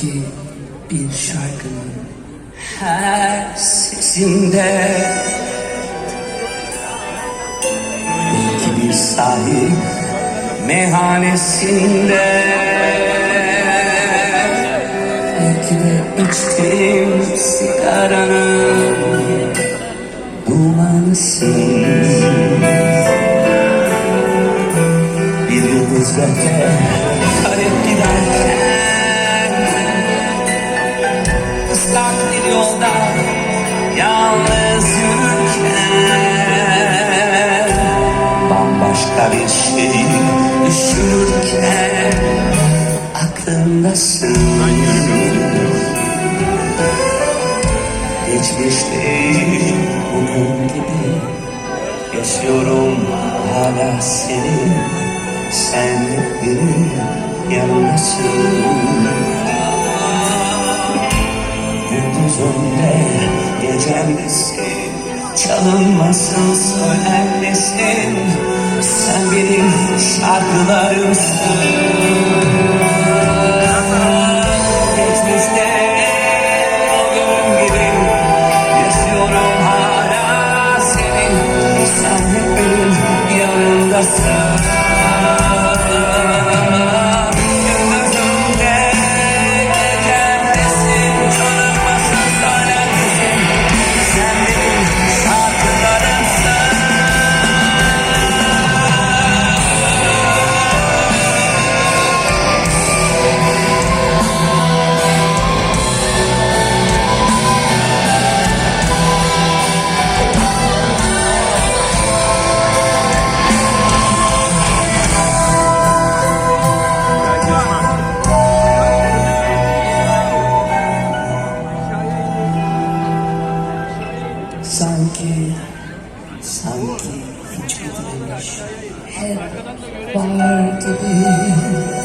ki bir şarkının her sesinde. Belki bir sahil meyhanesinde. Belki de içtiğim sigaranın dumanısın Bir yıldız öte Bambaşka bir şey düşünürken Aklımdasın Geçmiş değil bugün gibi Yaşıyorum hala seni Sen benim yanımdasın Gündüzümde gecemdesin Çalınmasın söylenmesin. Sen benim şarkılarımsın. Geçmişte o gibi Yaşıyorum hala senin. Sen Sanki, sanki hiç bitmemiş. Hep var